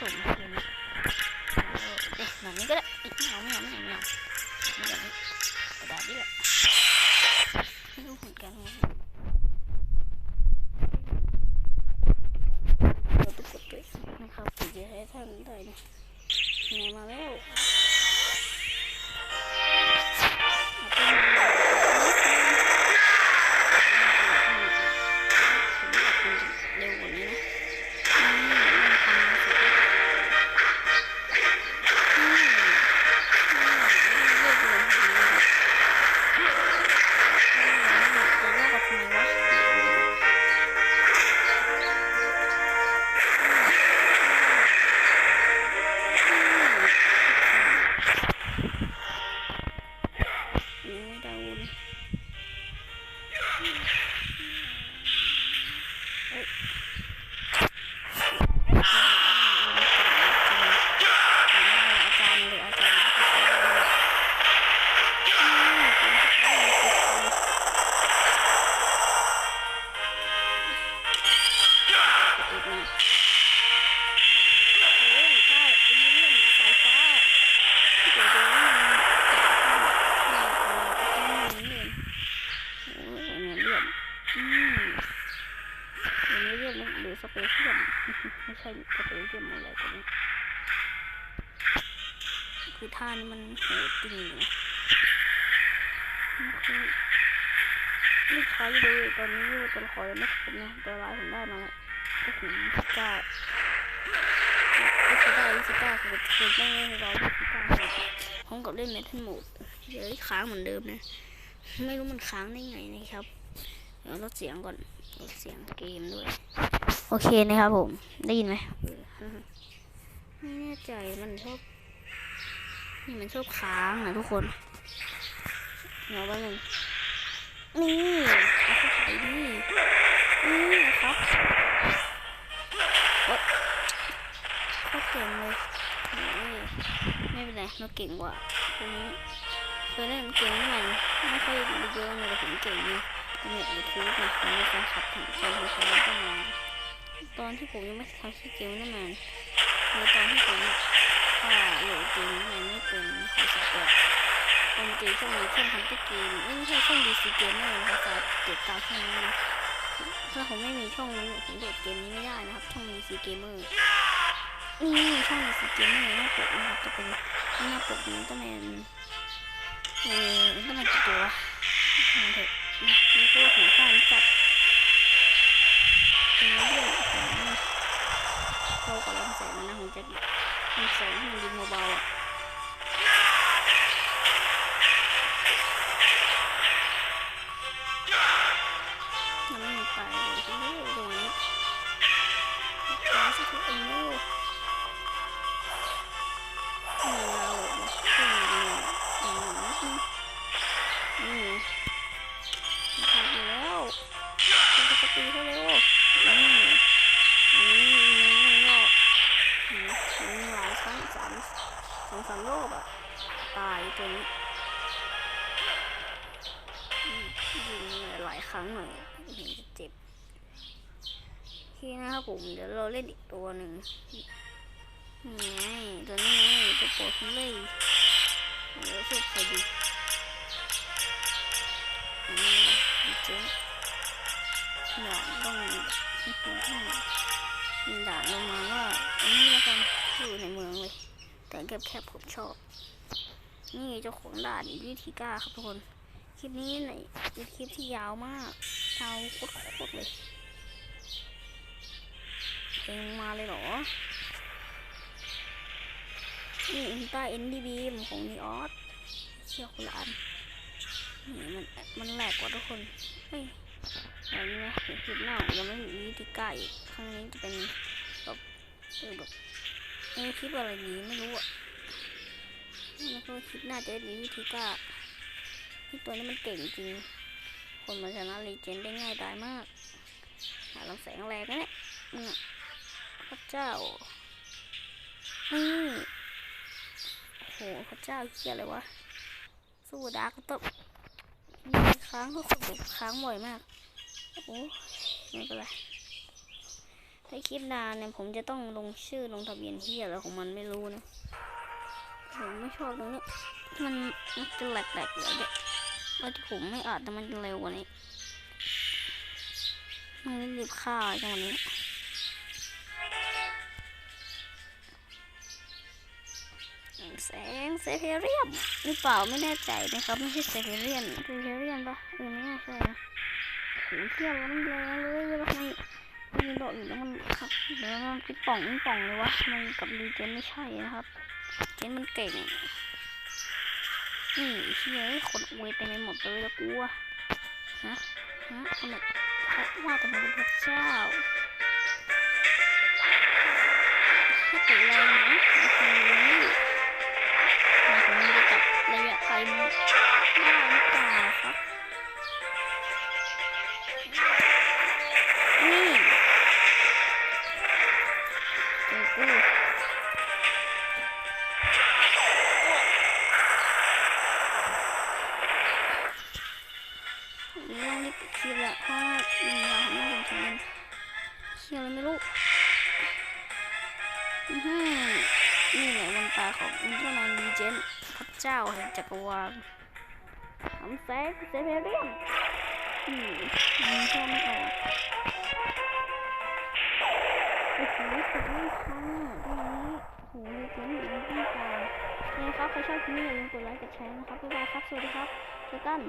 มันไม่ไม่สมควรเออเด็กแบบนี้ก็ได้อีกไม่เอาไม่เอาไม่เอาไม่เอาไม่เอากระดาษนี่แหละไม่รู้เหมือนกันว่าเราต้องกดด้วยนะครับถึงจะให้ท่านได้นะไงมาแล้ว เปเชียลไม่ใช่สเปเชียลอะไรกันนี้คือท่านี้มันโหดจริงเลยมันคือไม่ใช้เลยตอนนี้ตัวละครยังไม่ครบนะตัวร้ายผมได้มาแล้วก็ถึงพิก้าก็จะได้ยี่สิก้าคือคือไม่ได้ร้อยยี่สิบเก้าพร้อมกับเล่นเมทัลโหมดเดี๋ยวค้างเหมือนเดิมนะไม่รู้มันค้างได้ไงนะครับ เดี๋ยวลดเสียงก่อนลดเสียงเกมด้วย โอเคนะครับผม ได้ยินไหมไม่แน่ใจมันชอบนี่มันชอบค้างนะทุกคนเดี๋ยวแป๊บนึงนี่เอาเข้าไปดินี่นะครับโอ๊ยโคตรเก่งเลยนี่ไม่เป็นไรเราเก่งกว่าตรงนี้เคยเล่นเก่งมันไม่ค่อยเยอะเลยแต่ผมเก่งนี่ตอนเน็ตยูทูบนะผมมีแฟนคลับผมใช้ใช้ตั้งนา ตอนที่ผมยังไม่ทำคลิปเกมนั่นมันคือตอนที่ผมถ้าโหลดเกมมันไม่เป็นขอสอบแบบปกติช่วงนี้ช่วงทำที่เกมไม่ใช่ช่วงดีซีเกมเลยเขาจะติดตามช่องนี้นะถ้าผมไม่มีช่องนี้ผมโหลดเกมนี้ไม่ได้นะครับ ช่องดีซีเกมเมอร์นี่ช่องดีซีเกมเมอร์หน้าปกนะครับจะเป็นหน้าปกนี้ต้องเป็นเออต้องเป็นกี่ตัวทาเถอะนี่ก็หัวข้าจัดเป็นเรื่องากับลำแสงนะผมจะลำแสงให้มันยิงเบาๆอะยังไม่มีไฟเลยที่นี่ตรงนี้ร้าสักทีเองโน่นี่เราขึ้นนี่นี่นี่นี่ทำไปแล้วจะตีเขาเร็วนี่อันนี้มันก็มันหลายครั้งสามสองสามรอบอะ ตัวนี้ยิงหลายครั้งหน่อยถึงจะเจ็บโอเคนะครับผมเดี๋ยวเราเล่นอีกตัวหนึ่งนี่ไงตัวนี้ไงตัวโปรดเลยเดี๋ยวสู้ใครดีอันนี้เจ๊ด่านต้องมีด่านลงมาว่าอันนี้แล้วกันอยู่ในเมืองเลย แต่แคบแคบๆผมชอบ นี่เจ้าของด่านวิธีกล้าครับทุกคน คลิปนี้เนี่ยเป็นคลิปที่ยาวมากยาวโคตรเลยเพลงมาเลยเหรอ นี่อินต้าเอ็นดีบีมของนีออสเชี่ยวคนละอันนี่มันมันแหลกกว่าทุกคน เฮ้ยแบบนี้นะคลิปหน้ายังไม่มีวิธีกล้าอีกครั้งนี้จะเป็นแบบแบบคลิปอะไรดีไม่รู้อะ แล้วก็คลิปหน้าจะมีวิธีกล้าที่ตัวนี้มันเก่งจริง คนมาชนะลีเจนได้ง่ายดายมากหาลำแสงแรงนะเนี่ยมึงอะพระเจ้านี่โอ้โหพระเจ้าเฮียอะไรวะ สู้ดาร์กตบมีค้างก็คนค้างบ่อยมาก โอ้ไม่เป็นไรถ้าคิดนานเนี่ยผมจะต้องลงชื่อลงทะเบียนที่อะไรของมันไม่รู้นะ ผมไม่ชอบตรงนี้มันมันจะแหลกๆเลยเด็กแล้วที่ผมไม่อาจแต่มันจะเร็วกว่านี้มันรีบฆ่าจังวันนี้แสงเซเพเรียมหรือเปล่าไม่แน่ใจนะครับ ไม่ใช่เซเพเรียนเซเพเรียนปะเออไม่น่ใช่นะโหเที่ยวมันแรงเลยแล้วทำไมมันโดดอยู่แล้วมันขับเดี๋ยวมันปิดป่องปิดป่องเลยวะมันกับรีเจไม่ใช่นะครับ เจนมันเก่งนี่เฮ้ยคนอวยเต็มหมดเลยแล้วกูอะฮะฮะคนแบบเขาว่าแต่มันเป็นพระเจ้าให้ติดแรนะโอ้โหมาถึงมันจะจับระยะไกลได้หรือเปล่าครับนี่เจอกู เคียอะไรไม่รู้นี่แหละวันตาของอุลตร้าแมนดีเจนพระเจ้าแห่งจักรวาลทำแสงเซเบเรียมอืมมันชอบไม่ออกโอ้โหสุดไม่พังอะตรงนี้โหดีเจนอยู่ในต้นตาโอเคครับใครชอบคลิปนี้อย่าลืมกดไลค์กดแชร์นะครับบ๊ายบายครับ สวัสดีครับเจอกัน